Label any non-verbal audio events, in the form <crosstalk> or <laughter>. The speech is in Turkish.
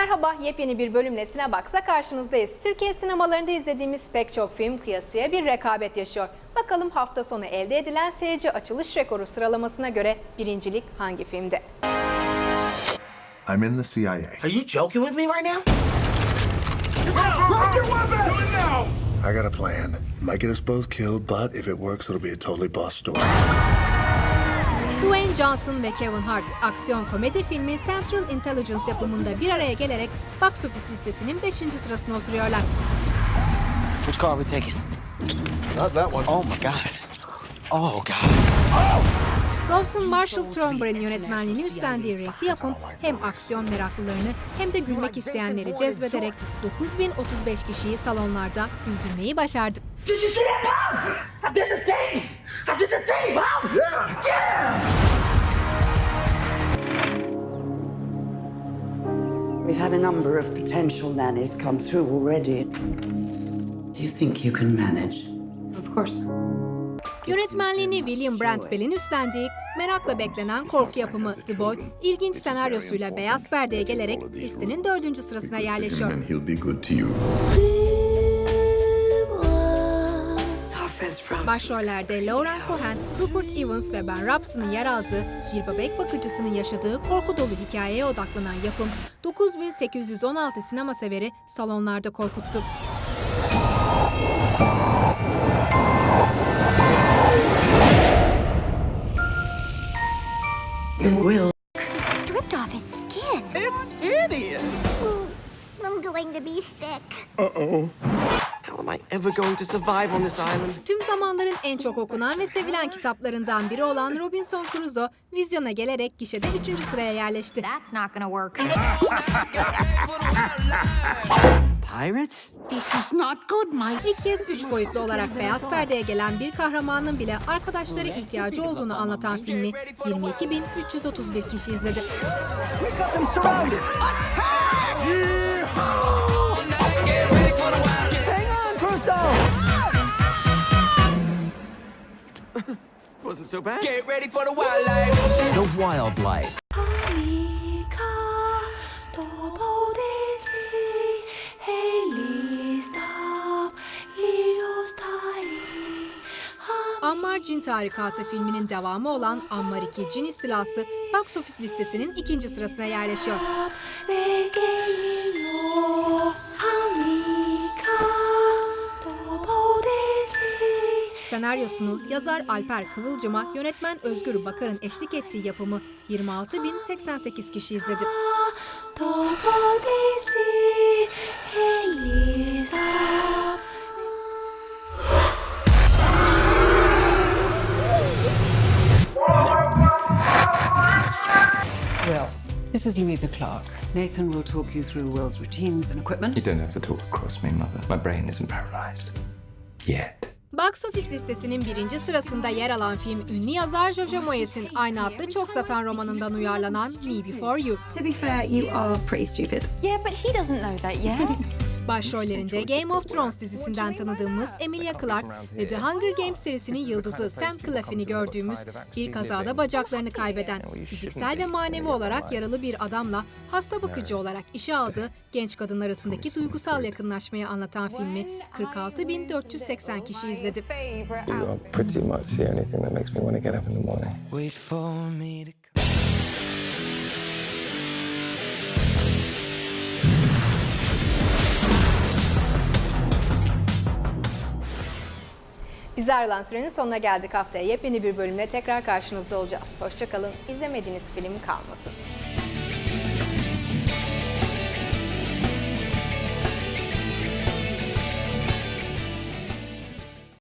Merhaba, yepyeni bir bölümle Sinemax'a karşınızdayız. Türkiye sinemalarında izlediğimiz pek çok film kıyasıya bir rekabet yaşıyor. Bakalım hafta sonu elde edilen seyirci açılış rekoru sıralamasına göre birincilik hangi filmde? I'm in the CIA. Are you joking with me right now? I got a plan. Might get us both killed, but if it works, it'll be a totally boss story. Dwayne Johnson ve Kevin Hart aksiyon komedi filmi Central Intelligence yapımında bir araya gelerek box office listesinin 5. sırasına oturuyorlar. Which car are we taking? Not that one. Oh my god. Oh god. Rawson Marshall Tromber'in yönetmenliğini üstlendiği renkli yapım hem aksiyon meraklılarını hem de gülmek isteyenleri cezbederek 9035 kişiyi salonlarda güldürmeyi başardı. Did you see that, Mom? I did the thing. I did the thing, Mom. Yeah! We've had a number of potential nannies come through already. Do you think you can manage? Of course. Yönetmenliğini William Brent Bell'in üstlendiği merakla beklenen korku yapımı The Boy, ilginç senaryosuyla beyaz perdeye gelerek listenin dördüncü sırasına yerleşiyor. Başrollerde Lauren Cohen, Rupert Evans ve Ben Robson'ın yer aldığı bir bebek bakıcısının yaşadığı korku dolu hikayeye odaklanan yapım 9816 sinema severi salonlarda korkuttu. Will. stripped off his skin. It's hideous. Ooh, I'm going to be sick. How am I ever going to survive on this island? Tüm zamanların en çok okunan ve sevilen kitaplarından biri olan Robinson Crusoe, vizyona gelerek gişede 3. sıraya yerleşti. That's not gonna work. Pirates? This is not good, Mike. İlk kez üç boyutlu olarak beyaz perdeye gelen bir kahramanın bile arkadaşları ihtiyacı olduğunu anlatan filmi 22.331 kişi izledi. We got them surrounded. Attack! Hang Crusoe. Wasn't so bad. Get ready for the wildlife. The wildlife. Ammar Cin Tarikatı filminin devamı olan Ammar 2 Cin İstilası box office listesinin ikinci sırasına yerleşiyor. Senaryosunu yazar Alper Kıvılcım'a yönetmen Özgür Bakar'ın eşlik ettiği yapımı 26.088 kişi izledi. Will. This is Louisa Clark. Nathan will talk you through Will's routines and equipment. You don't have to talk across me, Mother. My brain isn't paralyzed. Yet. Box office listesinin birinci sırasında yer alan film ünlü yazar Jojo Moyes'in aynı adlı çok satan romanından uyarlanan Me Before You. To be fair, you are pretty stupid. Yeah, but he doesn't know that yet. <laughs> Başrollerinde Game of Thrones dizisinden tanıdığımız Emilia Clarke ve The Hunger Games serisinin yıldızı Sam Claflin'i gördüğümüz bir kazada bacaklarını kaybeden, fiziksel ve manevi olarak yaralı bir adamla hasta bakıcı olarak işe aldığı genç kadın arasındaki duygusal yakınlaşmayı anlatan filmi 46.480 kişi izledi. Bize ayrılan sürenin sonuna geldik haftaya. Yepyeni bir bölümle tekrar karşınızda olacağız. Hoşçakalın. İzlemediğiniz film kalmasın.